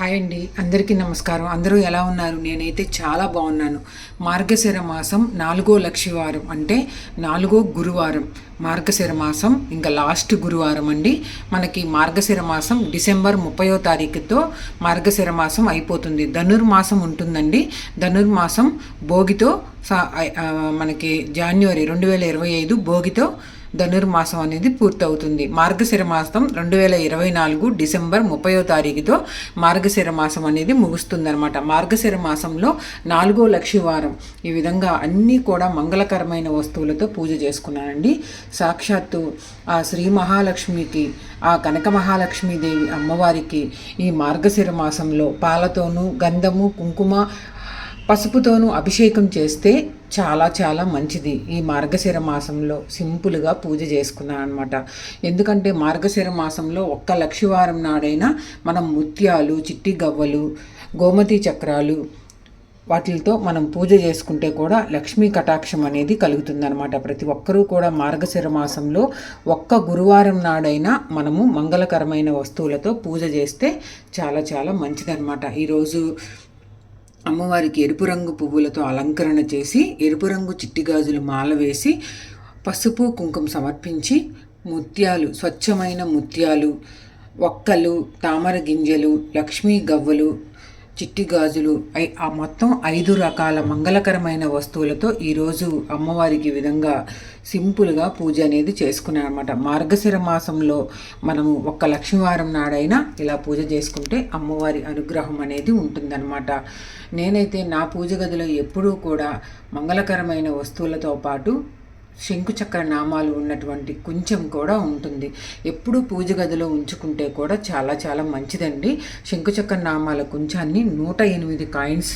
Hi అండి. అందరికీ నమస్కారం. అందరూ ఎలా ఉన్నారు? నేనైతే చాలా బాగున్నాను. మార్గశిర మాసం నాలుగో లక్షవారం అంటే నాలుగో గురువారం. మార్గశిర మాసం ఇంకా లాస్ట్ గురువారం అండి. మనకి మార్గశిర మాసం డిసెంబర్ ముప్పయో తారీఖుతో మార్గశిర మాసం అయిపోతుంది. ధనుర్మాసం ఉంటుందండి. ధనుర్మాసం భోగితో సా- మనకి జాన్యువరి రెండు వేల ఇరవై ఐదు భోగితో ధనుర్మాసం అనేది పూర్తవుతుంది. మార్గశిర మాసం రెండు వేల ఇరవై నాలుగు డిసెంబర్ ముప్పయో తారీఖుతో మార్గశిర మాసం అనేది ముగుస్తుందన్నమాట. మార్గశిర మాసంలో నాలుగో లక్షవారం ఈ విధంగా అన్నీ కూడా మంగళకరమైన వస్తువులతో పూజ చేసుకున్నానండి. సాక్షాత్తు ఆ శ్రీ మహాలక్ష్మికి ఆ కనక మహాలక్ష్మీదేవి అమ్మవారికి ఈ మార్గశిర మాసంలో పాలతోనూ గంధము కుంకుమ పసుపుతోనూ అభిషేకం చేస్తే చాలా చాలా మంచిది. ఈ మార్గశిర మాసంలో సింపుల్గా పూజ చేసుకున్నాను అనమాట ఎందుకంటే మార్గశిర మాసంలో ఒక్క లక్షవారం నాడైనా మనం ముత్యాలు చిట్టి గవ్వలు గోమతి చక్రాలు వాటితో మనం పూజ చేసుకుంటే కూడా లక్ష్మీ కటాక్షం అనేది కలుగుతుందనమాట ప్రతి ఒక్కరూ కూడా మార్గశిర మాసంలో ఒక్క గురువారం నాడైనా మనము మంగళకరమైన వస్తువులతో పూజ చేస్తే చాలా చాలా మంచిదనమాట ఈరోజు అమ్మవారికి ఎరుపు రంగు పువ్వులతో అలంకరణ చేసి ఎరుపు రంగు చిట్టి గాజులు మాల వేసి పసుపు కుంకుమ సమర్పించి ముత్యాలు స్వచ్ఛమైన ముత్యాలు ఒక్కలు తామర గింజలు లక్ష్మీ గవ్వలు చిట్టి గాజులు. ఐ ఆ మొత్తం ఐదు రకాల మంగళకరమైన వస్తువులతో ఈరోజు అమ్మవారికి విధంగా సింపుల్గా పూజ అనేది చేసుకున్నాను అనమాట మార్గశిర మాసంలో మనము ఒక్క లక్ష్మీవారం నాడైనా ఇలా పూజ చేసుకుంటే అమ్మవారి అనుగ్రహం అనేది ఉంటుందన్నమాట. నేనైతే నా పూజ గదిలో ఎప్పుడూ కూడా మంగళకరమైన వస్తువులతో పాటు శంకుచక్ర నామాలు ఉన్నటువంటి కొంచెం కూడా ఉంటుంది. ఎప్పుడూ పూజ గదిలో ఉంచుకుంటే కూడా చాలా చాలా మంచిదండి. శంకుచక్ర నామాల కొంచాన్ని నూట ఎనిమిది కాయిన్స్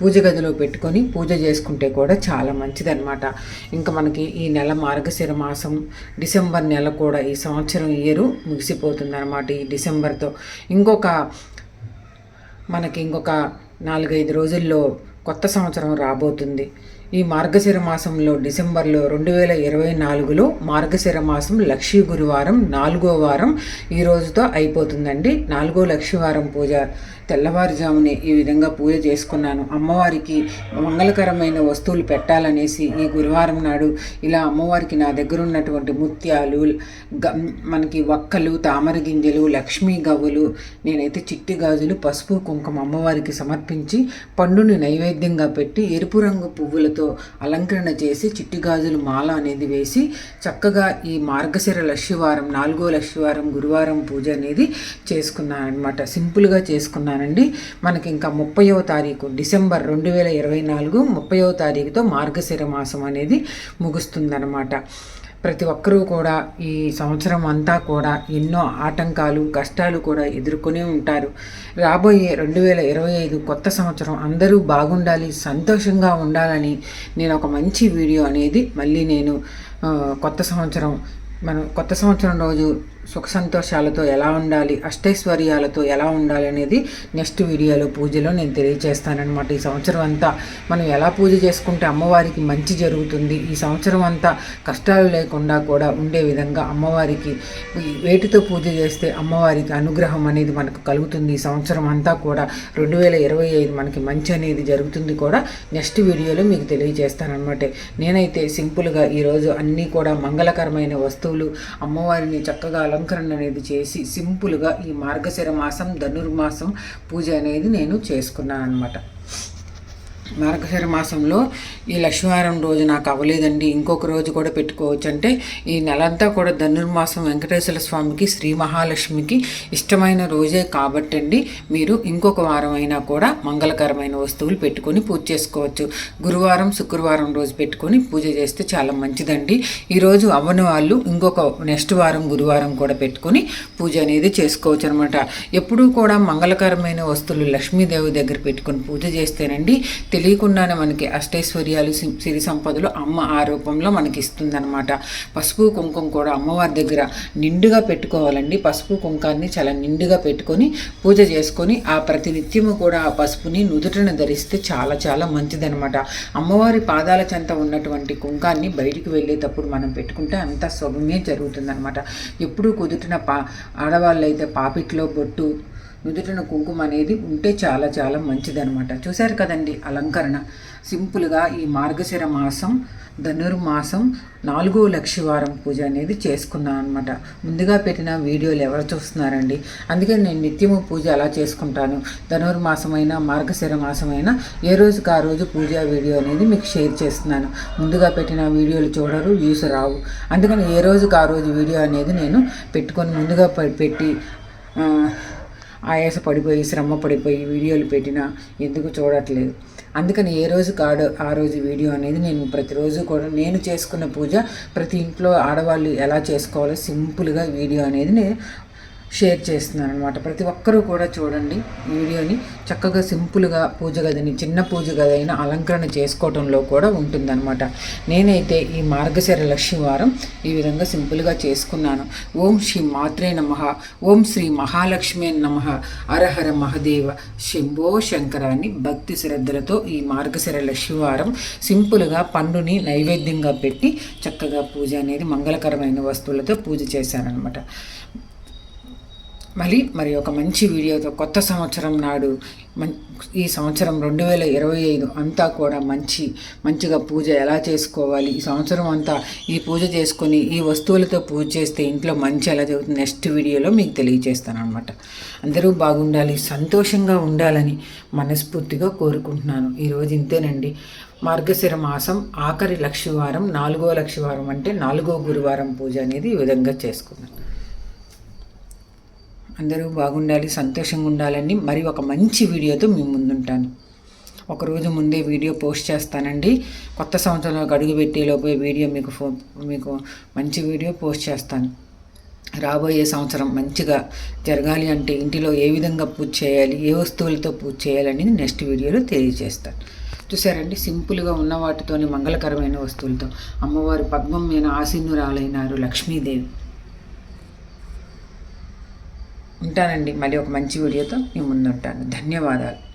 పూజ గదిలో పెట్టుకొని పూజ చేసుకుంటే కూడా చాలా మంచిదన్నమాట. ఇంకా మనకి ఈ నెల మార్గశిర మాసం డిసెంబర్ నెల కూడా ఈ సంవత్సరం ఇయరు ముగిసిపోతుందన్నమాట ఈ డిసెంబర్తో. ఇంకొక మనకి ఇంకొక నాలుగైదు రోజుల్లో కొత్త సంవత్సరం రాబోతుంది. ఈ మార్గశిర మాసంలో డిసెంబర్లో రెండు వేల ఇరవై నాలుగులో మార్గశిర మాసం లక్షీ గురువారం నాలుగో వారం ఈ రోజుతో అయిపోతుందండి. నాలుగో లక్ష్మీవారం పూజ తెల్లవారుజామునే ఈ విధంగా పూజ చేసుకున్నాను. అమ్మవారికి మంగళకరమైన వస్తువులు పెట్టాలనేసి ఈ గురువారం నాడు ఇలా అమ్మవారికి నా దగ్గర ఉన్నటువంటి ముత్యాలు గ- మనకి వక్కలు తామర గింజలు లక్ష్మీ గవ్వులు నేనైతే చిట్టి గాజులు పసుపు కుంకుమ అమ్మవారికి సమర్పించి పండుని నైవేద్యంగా పెట్టి ఎరుపు రంగు పువ్వులతో అలంకరణ చేసి చిట్టి గాజులు మాల అనేది వేసి చక్కగా ఈ మార్గశిర లక్ష్యవారం నాలుగో లక్ష్యవారం గురువారం పూజ అనేది చేసుకున్నాను అనమాట సింపుల్గా చేసుకున్నాను. చేసుకున్నానండి మనకి ఇంకా ముప్పయో తారీఖు డిసెంబర్ రెండు వేల ఇరవై నాలుగు ముప్పయో తారీఖుతో మార్గశిర మాసం అనేది ముగుస్తుందన్నమాట. ప్రతి ఒక్కరూ కూడా ఈ సంవత్సరం అంతా కూడా ఎన్నో ఆటంకాలు కష్టాలు కూడా ఎదుర్కొనే ఉంటారు. రాబోయే రెండు వేల ఇరవై ఐదు కొత్త సంవత్సరం అందరూ బాగుండాలి సంతోషంగా ఉండాలని నేను ఒక మంచి వీడియో అనేది మళ్ళీ నేను కొత్త సంవత్సరం మనం కొత్త సంవత్సరం రోజు సుఖ సంతోషాలతో ఎలా ఉండాలి అష్టైశ్వర్యాలతో ఎలా ఉండాలి అనేది నెక్స్ట్ వీడియోలో పూజలో నేను తెలియజేస్తానన్నమాట. ఈ సంవత్సరం అంతా మనం ఎలా పూజ చేసుకుంటే అమ్మవారికి మంచి జరుగుతుంది ఈ సంవత్సరం అంతా కష్టాలు లేకుండా కూడా ఉండే విధంగా అమ్మవారికి వేటితో పూజ చేస్తే అమ్మవారికి అనుగ్రహం అనేది మనకు కలుగుతుంది. ఈ సంవత్సరం అంతా కూడా రెండు వేల ఇరవై ఐదు మనకి మంచి అనేది జరుగుతుంది కూడా నెక్స్ట్ వీడియోలో మీకు తెలియజేస్తానమాట నేనైతే సింపుల్గా ఈరోజు అన్నీ కూడా మంగళకరమైన వస్తువులు అమ్మవారిని చక్కగా అలంకరణ అనేది చేసి సింపుల్గా ఈ మార్గశిర మాసం ధనుర్మాసం పూజ అనేది నేను చేసుకున్నాను అనమాట మార్గశిర మాసంలో ఈ లక్ష్మీవారం రోజు నాకు అవ్వలేదండి. ఇంకొక రోజు కూడా పెట్టుకోవచ్చు. అంటే ఈ నెలంతా కూడా ధనుర్మాసం వెంకటేశ్వర స్వామికి శ్రీ మహాలక్ష్మికి ఇష్టమైన రోజే కాబట్టండి. మీరు ఇంకొక వారం అయినా కూడా మంగళకరమైన వస్తువులు పెట్టుకొని పూజ చేసుకోవచ్చు. గురువారం శుక్రవారం రోజు పెట్టుకొని పూజ చేస్తే చాలా మంచిదండి. ఈరోజు అవ్వని వాళ్ళు ఇంకొక నెక్స్ట్ వారం గురువారం కూడా పెట్టుకొని పూజ అనేది చేసుకోవచ్చు అనమాట ఎప్పుడూ కూడా మంగళకరమైన వస్తువులు లక్ష్మీదేవి దగ్గర పెట్టుకొని పూజ చేస్తేనండి తెలియకుండానే మనకి అష్టైశ్వర్యాలు సి- సిరి సంపదలు అమ్మ ఆ రూపంలో మనకి ఇస్తుందన్నమాట పసుపు కుంకుమ కూడా అమ్మవారి దగ్గర నిండుగా పెట్టుకోవాలండి. పసుపు కుంకాన్ని చాలా నిండుగా పెట్టుకొని పూజ చేసుకొని ఆ ప్రతినిత్యము కూడా ఆ పసుపుని నుదుటను ధరిస్తే చాలా చాలా మంచిదనమాట అమ్మవారి పాదాల చెంత ఉన్నటువంటి కుంకాన్ని బయటికి వెళ్ళేటప్పుడు మనం పెట్టుకుంటే అంత శుభమే జరుగుతుందనమాట ఎప్పుడూ కుదుటిన పా ఆడవాళ్ళు అయితే పాపిట్లో బొట్టు నుదుటిన కుంకుమ అనేది ఉంటే చాలా చాలా మంచిదనమాట చూశారు కదండి అలంకరణ. సింపుల్గా ఈ మార్గశిర మాసం ధనుర్మాసం నాలుగో లక్షవారం పూజ అనేది చేసుకున్నాను అనమాట ముందుగా పెట్టిన వీడియోలు ఎవరు చూస్తున్నారండి? అందుకే నేను నిత్యము పూజ అలా చేసుకుంటాను. ధనుర్మాసమైన మార్గశిర మాసమైన ఏ రోజుకి ఆ రోజు పూజ వీడియో అనేది మీకు షేర్ చేస్తున్నాను. ముందుగా పెట్టిన వీడియోలు చూడరు వ్యూస్ రావు. అందుకని ఏ రోజుకి ఆ రోజు వీడియో అనేది నేను పెట్టుకొని ముందుగా పెట్టి ఆయాస పడిపోయి శ్రమ పడిపోయి వీడియోలు పెట్టినా ఎందుకు చూడట్లేదు? అందుకని ఏ రోజు కాడు ఆ రోజు వీడియో అనేది నేను ప్రతిరోజు కూడా నేను చేసుకున్న పూజ ప్రతి ఇంట్లో ఆడవాళ్ళు ఎలా చేసుకోవాలో సింపుల్గా వీడియో అనేది నేను షేర్ చేస్తున్నాను అనమాట ప్రతి ఒక్కరూ కూడా చూడండి వీడియోని. చక్కగా సింపుల్గా పూజ గదిని చిన్న పూజ గది అయినా అలంకరణ చేసుకోవడంలో కూడా ఉంటుందన్నమాట. నేనైతే ఈ మార్గశర లక్ష్మీవారం ఈ విధంగా సింపుల్గా చేసుకున్నాను. ఓం శ్రీ మాత్రే నమ. ఓం శ్రీ మహాలక్ష్మి నమ. అరహర మహదేవ శంభో శంకరాన్ని భక్తి శ్రద్ధలతో ఈ మార్గశర లక్ష్మీవారం సింపుల్గా పండుని నైవేద్యంగా పెట్టి చక్కగా పూజ అనేది మంగళకరమైన వస్తువులతో పూజ చేశానమాట మళ్ళీ మరి ఒక మంచి వీడియోతో కొత్త సంవత్సరం నాడు ఈ సంవత్సరం రెండు వేల ఇరవై ఐదు అంతా కూడా మంచి మంచిగా పూజ ఎలా చేసుకోవాలి? ఈ సంవత్సరం అంతా ఈ పూజ చేసుకొని ఈ వస్తువులతో పూజ చేస్తే ఇంట్లో మంచి ఎలా జరుగుతుంది? నెక్స్ట్ వీడియోలో మీకు తెలియజేస్తాను అనమాట అందరూ బాగుండాలి సంతోషంగా ఉండాలని మనస్ఫూర్తిగా కోరుకుంటున్నాను. ఈరోజు ఇంతేనండి. మార్గశిర మాసం ఆఖరి లక్షవారం నాలుగో లక్షవారం అంటే నాలుగో గురువారం పూజ అనేది ఈ విధంగా చేసుకున్నాను అందరూ బాగుండాలి సంతోషంగా ఉండాలని మరి ఒక మంచి వీడియోతో మీ ముందుంటాను. ఒకరోజు ముందే వీడియో పోస్ట్ చేస్తానండి. కొత్త సంవత్సరంలో అడుగు పెట్టేలోపే వీడియో మీకు ఫో మీకు మంచి వీడియో పోస్ట్ చేస్తాను. రాబోయే సంవత్సరం మంచిగా జరగాలి అంటే ఇంటిలో ఏ విధంగా పూజ చేయాలి ఏ వస్తువులతో పూజ చేయాలని నెక్స్ట్ వీడియోలో తెలియజేస్తాను. చూసారండి? సింపుల్గా ఉన్న వాటితోని మంగళకరమైన వస్తువులతో. అమ్మవారు పద్మం మీద ఆసీనురాలైనారు లక్ష్మీదేవి. ఉంటానండి. మళ్ళీ ఒక మంచి వీడియోతో మీ ముందు ఉంటాను. ధన్యవాదాలు.